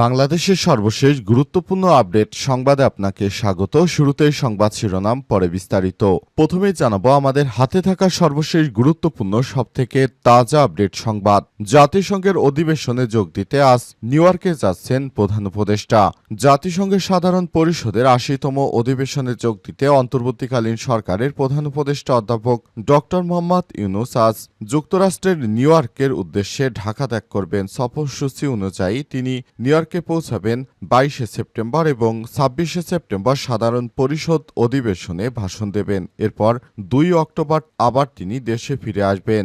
বাংলাদেশের সর্বশেষ গুরুত্বপূর্ণ আপডেট সংবাদে আপনাকে স্বাগত। শুরুতেই সংবাদ শিরোনাম, পরে বিস্তারিত। প্রথমে জানাব আমাদের হাতে থাকা সর্বশেষ গুরুত্বপূর্ণ, সবথেকে তাজা আপডেট সংবাদ। জাতিসংঘের অধিবেশনে যোগ দিতে আজ নিউ ইয়র্কে যাচ্ছেন প্রধান উপদেষ্টা। জাতিসংঘের সাধারণ পরিষদের আশিতম অধিবেশনে যোগ দিতে অন্তর্বর্তীকালীন সরকারের প্রধান উপদেষ্টা অধ্যাপক ডক্টর মোহাম্মদ ইউনুস আজ যুক্তরাষ্ট্রের নিউ ইয়র্কের উদ্দেশ্যে ঢাকা ত্যাগ করবেন। সফরসূচি অনুযায়ী তিনি নিউ ইয়র্কে পৌঁছাবেন বাইশে সেপ্টেম্বর এবং ছাব্বিশে সেপ্টেম্বর সাধারণ পরিষদ অধিবেশনে ভাষণ দেবেন। এরপর দুই অক্টোবর আবার তিনি দেশে ফিরে আসবেন।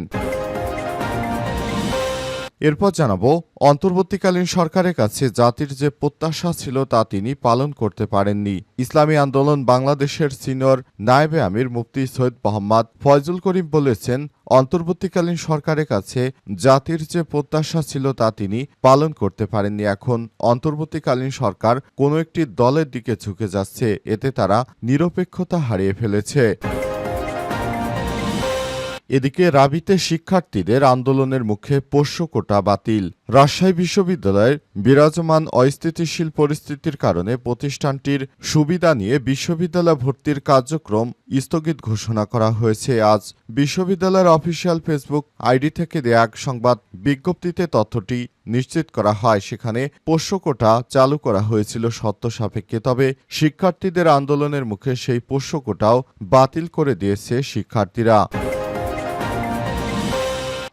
এরপর জানাব, অন্তর্বর্তীকালীন সরকারের কাছে জাতির যে প্রত্যাশা ছিল তা তিনি পালন করতে পারেননি। ইসলামী আন্দোলন বাংলাদেশের সিনিয়র নায়েবে আমির মুফতি সৈয়দ মোহাম্মদ ফয়জুল করিম বলেছেন, অন্তর্বর্তীকালীন সরকারের কাছে জাতির যে প্রত্যাশা ছিল তা তিনি পালন করতে পারেননি। এখন অন্তর্বর্তীকালীন সরকার কোনো একটি দলের দিকে ঝুঁকে যাচ্ছে, এতে তারা নিরপেক্ষতা হারিয়ে ফেলেছে। এদিকে রাবিতে শিক্ষার্থীদের আন্দোলনের মুখে পোষ্য কোটা বাতিল। রাজশাহী বিশ্ববিদ্যালয়ের বিরাজমান অস্থিতিশীল পরিস্থিতির কারণে প্রতিষ্ঠানটির সুবিধা নিয়ে বিশ্ববিদ্যালয় ভর্তির কার্যক্রম স্থগিত ঘোষণা করা হয়েছে। আজ বিশ্ববিদ্যালয়ের অফিসিয়াল ফেসবুক আইডি থেকে দেয়া এক সংবাদ বিজ্ঞপ্তিতে তথ্যটি নিশ্চিত করা হয়। সেখানে পোষ্য কোটা চালু করা হয়েছিল সত্য সাপেক্ষে, তবে শিক্ষার্থীদের আন্দোলনের মুখে সেই পোষ্য কোটাও বাতিল করে দিয়েছে শিক্ষার্থীরা।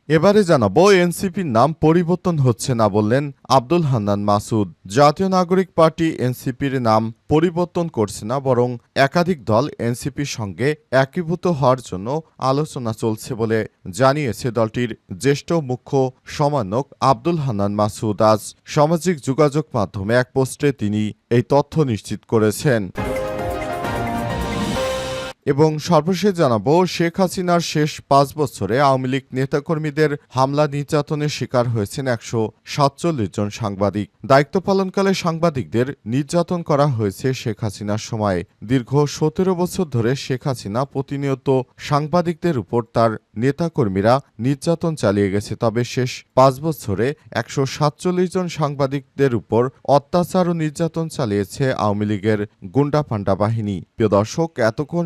এবারে জানাব, এনসিপির নাম পরিবর্তন হচ্ছে না বললেন আব্দুল হান্নান মাসুদ। জাতীয় নাগরিক পার্টি এনসিপির নাম পরিবর্তন করছে না, বরং একাধিক দল এনসিপির সঙ্গে একীভূত হওয়ার জন্য আলোচনা চলছে বলে জানিয়েছে দলটির জ্যেষ্ঠ মুখ্য সমানক আব্দুল হান্নান মাসুদ। আজ সামাজিক যোগাযোগ মাধ্যমে এক পোস্টে তিনি এই তথ্য নিশ্চিত করেছেন। এবং সর্বশেষ জানাব, শেখ হাসিনার শেষ পাঁচ বছরে আওয়ামী লীগ নেতাকর্মীদের হামলা, নির্যাতনের শিকার হয়েছেন একশো সাতচল্লিশ জন সাংবাদিক। দায়িত্ব পালনকালে সাংবাদিকদের নির্যাতন করা হয়েছে শেখ হাসিনার সময়। দীর্ঘ সতেরো বছর ধরে শেখ হাসিনা প্রতিনিয়ত সাংবাদিকদের উপর তার নেতাকর্মীরা নির্যাতন চালিয়ে গেছে। তবে শেষ পাঁচ বছরে একশো সাতচল্লিশ জন সাংবাদিকদের উপর অত্যাচার ও নির্যাতন চালিয়েছে আওয়ামী লীগের গুন্ডা পান্ডা বাহিনী। প্রিয় দর্শক, এতক্ষণ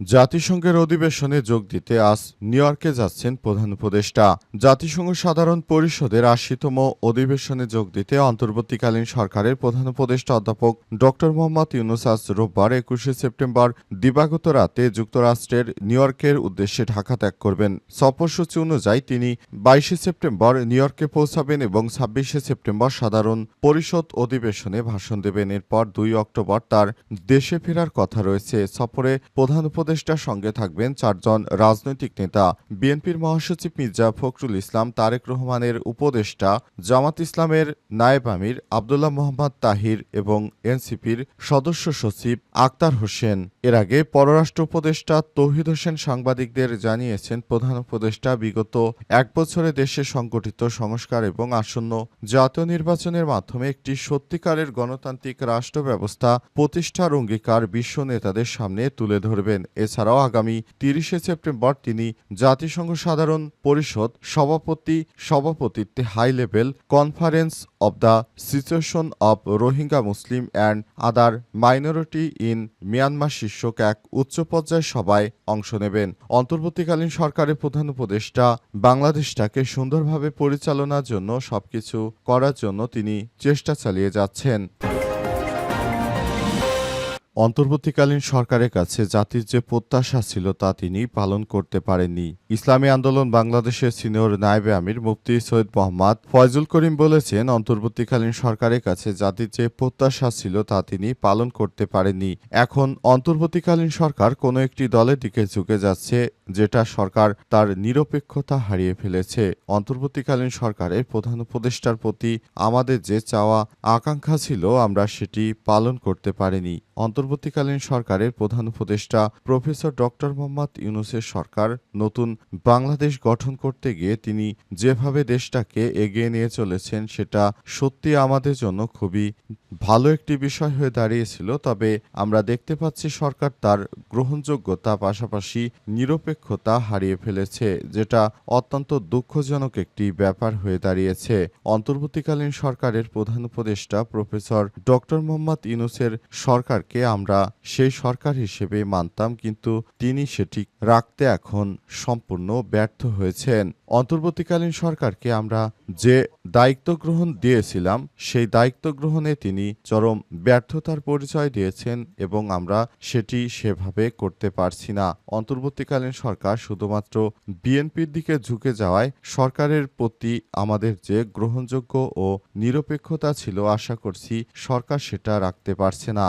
জাতিসংঘের অধিবেশনে যোগ দিতে আজ নিউ ইয়র্কে যাচ্ছেন প্রধান উপদেষ্টা। জাতিসংঘ সাধারণ পরিষদের আশিতম অধিবেশনে যোগ দিতে অন্তর্বর্তীকালীন সরকারের প্রধান উপদেষ্টা অধ্যাপক ড মোহাম্মদ ইউনুস আজ রোববার একুশে সেপ্টেম্বর দিবাগত রাতে যুক্তরাষ্ট্রের নিউ ইয়র্কের উদ্দেশ্যে ঢাকা ত্যাগ করবেন। সফরসূচি অনুযায়ী তিনি বাইশে সেপ্টেম্বর নিউ ইয়র্কে পৌঁছাবেন এবং ছাব্বিশে সেপ্টেম্বর সাধারণ পরিষদ অধিবেশনে ভাষণ দেবেন। এরপর দুই অক্টোবর তার দেশে ফেরার কথা রয়েছে। সফরে প্রধান উপদেষ্টার সঙ্গে থাকবেন চারজন রাজনৈতিক নেতা। বিএনপির মহাসচিব মির্জা ফখরুল ইসলাম, তারেক রহমানের উপদেষ্টা জামাত ইসলামের নায়েব আমির, আবদুল্লাহ মোহাম্মদ তাহির এবং এনসিপির সদস্য সচিব আক্তার হোসেন। এর আগে পররাষ্ট্র উপদেষ্টা তৌহিদ হোসেন সাংবাদিকদের জানিয়েছেন, প্রধান উপদেষ্টা বিগত এক বছরে দেশে সংগঠিত সংস্কার এবং আসন্ন জাতীয় নির্বাচনের মাধ্যমে একটি সত্যিকারের গণতান্ত্রিক রাষ্ট্র ব্যবস্থা প্রতিষ্ঠার অঙ্গীকার বিশ্ব নেতাদের সামনে তুলে ধরবেন। এছাড়াও আগামী তিরিশে সেপ্টেম্বর তিনি জাতিসংঘ সাধারণ পরিষদ সভাপতি সভাপতিত্বে high level conference of the situation of Rohingya Muslim and other minority in Myanmar শীর্ষক এক উচ্চ পর্যায়ের সভায় অংশ নেবেন। অন্তর্বর্তীকালীন সরকারের প্রধান উপদেষ্টা বাংলাদেশটাকে সুন্দরভাবে পরিচালনার জন্য সবকিছু করার জন্য তিনি চেষ্টা চালিয়ে যাচ্ছেন। অন্তর্বর্তীকালীন সরকারের কাছে জাতির যে প্রত্যাশা ছিল তা তিনি পালন করতে পারেননি। ইসলামী আন্দোলন বাংলাদেশের সিনিয়র নায়েবে আমির মুফতি সৈয়দ মোহাম্মদ ফয়জুল করিম বলেছেন, অন্তর্বর্তীকালীন সরকারের কাছে জাতির যে প্রত্যাশা ছিল তা তিনি পালন করতে পারেননি। এখন অন্তর্বর্তীকালীন সরকার কোনো একটি দলের দিকে ঝুঁকে যাচ্ছে, যেটা সরকার তার নিরপেক্ষতা হারিয়ে ফেলেছে। অন্তর্বর্তীকালীন সরকারের প্রধান উপদেষ্টার প্রতি আমাদের যে চাওয়া, আকাঙ্ক্ষা ছিল, আমরা সেটি পালন করতে পারিনি। অন্তর্বর্তীকালীন সরকারের প্রধান উপদেষ্টা প্রফেসর ডক্টর মোহাম্মদ ইউনুসের সরকার নতুন বাংলাদেশ গঠন করতে গিয়ে তিনি যেভাবে দেশটাকে এগিয়ে নিয়ে চলেছেন, সেটা সত্যি আমাদের জন্য খুবই ভালো একটি বিষয় হয়ে দাঁড়িয়েছিল। তবে আমরা দেখতে পাচ্ছি সরকার তার গ্রহণযোগ্যতা, পাশাপাশি নিরপেক্ষতা হারিয়ে ফেলেছে, যেটা অত্যন্ত দুঃখজনক একটি ব্যাপার হয়ে দাঁড়িয়েছে। অন্তর্বর্তীকালীন সরকারের প্রধান উপদেষ্টা প্রফেসর ডক্টর মোহাম্মদ ইউনুসের সরকারকে আমরা সেই সরকার হিসেবে মানতাম, কিন্তু তিনি সেটি রাখতে এখন সম্পূর্ণ ব্যর্থ হয়েছেন। অন্তর্বর্তীকালীন সরকারকে আমরা যে দায়িত্ব গ্রহণ দিয়েছিলাম, সেই দায়িত্ব গ্রহণে তিনি চরম ব্যর্থতার পরিচয় দিয়েছেন এবং আমরা সেটি সেভাবে করতে পারছি না। অন্তর্বর্তীকালীন সরকার শুধুমাত্র বিএনপির দিকে ঝুঁকে যাওয়ায় সরকারের প্রতি আমাদের যে গ্রহণযোগ্য ও নিরপেক্ষতা ছিল, আশা করছি সরকার সেটা রাখতে পারছে না।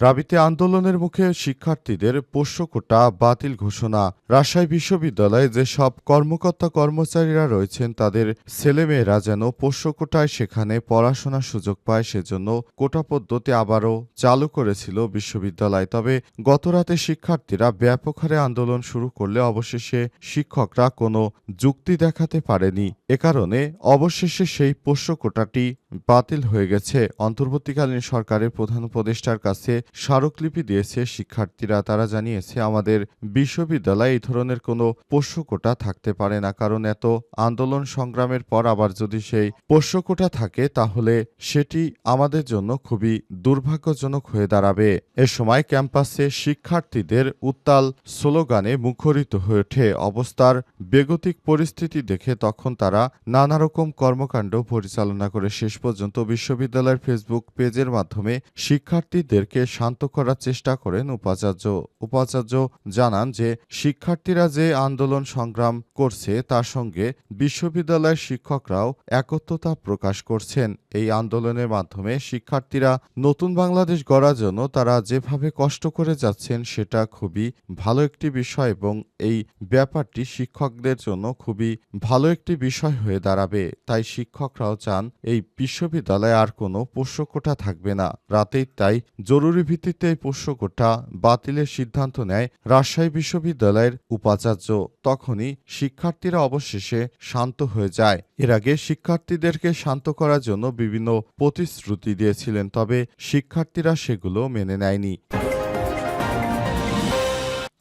রাবিতে আন্দোলনের মুখে শিক্ষার্থীদের পোষ্য কোটা বাতিল ঘোষণা। রাজশাহী বিশ্ববিদ্যালয়ে যেসব কর্মকর্তা কর্মচারীরা রয়েছেন, তাদের ছেলেমেয়েরা যেন পোষ্যকোটায় সেখানে পড়াশোনার সুযোগ পায়, সেজন্য কোটা পদ্ধতি আবারও চালু করেছিল বিশ্ববিদ্যালয়। তবে গতরাতে শিক্ষার্থীরা ব্যাপক হারে আন্দোলন শুরু করলে অবশেষে শিক্ষকরা কোনো যুক্তি দেখাতে পারেনি। এ কারণে অবশেষে সেই পোষ্যকোটাটি বাতিল হয়ে গেছে। অন্তর্বর্তীকালীন সরকারের প্রধান উপদেষ্টার কাছে স্মারকলিপি দিয়েছে শিক্ষার্থীরা। তারা জানিয়েছে, আমাদের বিশ্ববিদ্যালয়ে এই ধরনের কোনো পোষ্যকোটা থাকতে পারে না। কারণ এত আন্দোলন সংগ্রামের পর আবার যদি সেই পোষ্যকোটা থাকে, তাহলে সেটি আমাদের জন্য খুবই দুর্ভাগ্যজনক হয়ে দাঁড়াবে। এ সময় ক্যাম্পাসে শিক্ষার্থীদের উত্তাল স্লোগানে মুখরিত হয়ে ওঠে অবস্থার বেগতিক পরিস্থিতি দেখে তখন তারা নানা রকম কর্মকাণ্ড পরিচালনা করে শেষ পর্যন্ত বিশ্ববিদ্যালয়ের ফেসবুক পেজের মাধ্যমে শিক্ষার্থীদেরকে শান্ত করার চেষ্টা করেন উপাচার্য। উপাচার্য জানান যে, শিক্ষার্থীরা যে আন্দোলন সংগ্রাম করছে, তার সঙ্গে বিশ্ববিদ্যালয়ের শিক্ষকরাও একত্রতা প্রকাশ করছেন। এই আন্দোলনের মাধ্যমে শিক্ষার্থীরা নতুন বাংলাদেশ গড়ার জন্য তারা যেভাবে কষ্ট করে যাচ্ছেন, সেটা খুবই ভালো একটি বিষয় এবং এই ব্যাপারটি শিক্ষকদের জন্য খুবই ভালো একটি বিষয় হয়ে দাঁড়াবে। তাই শিক্ষকরাও চান এই বিশ্ববিদ্যালয়ে আর কোনো পোষ্যকোঠা থাকবে না। রাতেই তাই জরুরি ভিত্তিতে এই পোষ্যকোঠা বাতিলের সিদ্ধান্ত নেয় রাজশাহী বিশ্ববিদ্যালয়ের উপাচার্য। তখনই শিক্ষার্থীরা অবশেষে শান্ত হয়ে যায়। এর আগে শিক্ষার্থীদেরকে শান্ত করার জন্য বিভিন্ন প্রতিশ্রুতি দিয়েছিলেন, তবে শিক্ষার্থীরা সেগুলো মেনে নেয়নি।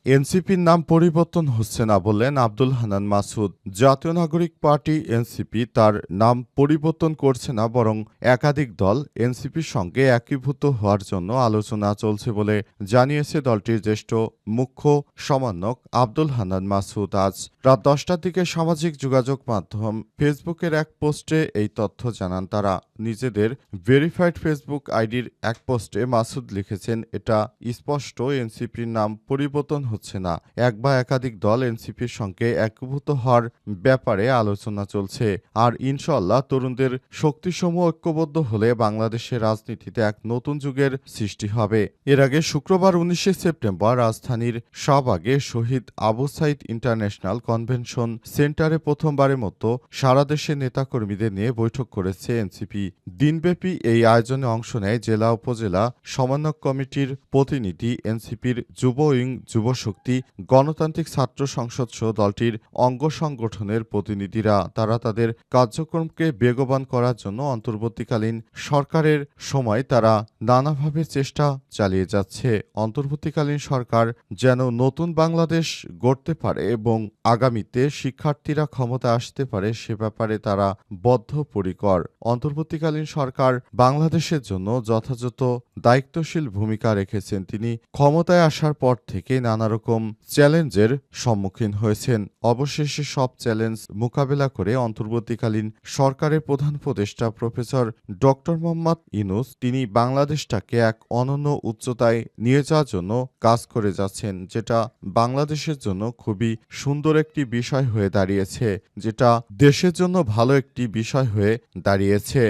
এনসিপির নাম পরিবর্তন হচ্ছে না বললেন আব্দুল হানান মাসুদ। জাতীয় নাগরিক পার্টি এনসিপি তার নাম পরিবর্তন করছে না, বরং একাধিক দল এনসিপির সঙ্গে একীভূত হওয়ার জন্য আলোচনা চলছে বলে জানিয়েছে দলটির জ্যেষ্ঠ মুখ্য সমন্বয়ক আব্দুল হানান মাসুদ। আজ রাত দশটার দিকে সামাজিক যোগাযোগ মাধ্যম ফেসবুকের এক পোস্টে এই তথ্য জানান তারা। নিজেদের ভেরিফাইড ফেসবুক আইডির এক পোস্টে মাসুদ লিখেছেন, এটা স্পষ্ট, এনসিপির নাম পরিবর্তন হচ্ছে না। এক বা একাধিক দল এনসিপির সঙ্গে একীভূত হওয়ার ব্যাপারে আলোচনা চলছে। আর ইনশাল্লাহ তরুণদের শক্তিসমূহ ঐক্যবদ্ধ হলে বাংলাদেশের রাজনীতিতে এক নতুন যুগের সৃষ্টি হবে। এর আগে শুক্রবার উনিশে সেপ্টেম্বর রাজধানীর শাহবাগে শহীদ আবু সাইদ ইন্টারন্যাশনাল কনভেনশন সেন্টারে প্রথমবারের মতো সারা দেশের নেতাকর্মীদের নিয়ে বৈঠক করেছে এনসিপি। দিনব্যাপী এই আয়োজনে অংশ নেয় জেলা উপজেলা সমন্বয় কমিটির প্রতিনিধি এনসিপির যুব উইং যুবশক্তি গণতান্ত্রিক ছাত্র সংসদ সহ দলটির অঙ্গ সংগঠনের প্রতিনিধিরা। তারা তাদের কার্যক্রমকে বেগবান করার জন্য অন্তর্বর্তীকালীন সরকারের সময় তারা নানাভাবে চেষ্টা চালিয়ে যাচ্ছে। অন্তর্বর্তীকালীন সরকার যেন নতুন বাংলাদেশ গড়তে পারে এবং আগামীতে শিক্ষার্থীরা ক্ষমতা আসতে পারে সে ব্যাপারে তারা বদ্ধপরিকর। অন্তর্বর্তীকালীন সরকার বাংলাদেশের জন্য যথাযথ দায়িত্বশীল ভূমিকা রেখেছেন। তিনি ক্ষমতায় আসার পর থেকে নানা রকম চ্যালেঞ্জের সম্মুখীন হয়েছেন। অবশেষে সব চ্যালেঞ্জ মোকাবেলা করে অন্তর্বর্তীকালীন সরকারের প্রধান উপদেষ্টা প্রফেসর ডক্টর মোহাম্মদ ইনুস তিনি বাংলাদেশটাকে এক অনন্য উচ্চতায় নিয়ে যাওয়ার জন্য কাজ করে যাচ্ছেন, যেটা বাংলাদেশের জন্য খুবই সুন্দর একটি বিষয় হয়ে দাঁড়িয়েছে, যেটা দেশের জন্য ভালো একটি বিষয় হয়ে দাঁড়িয়েছে।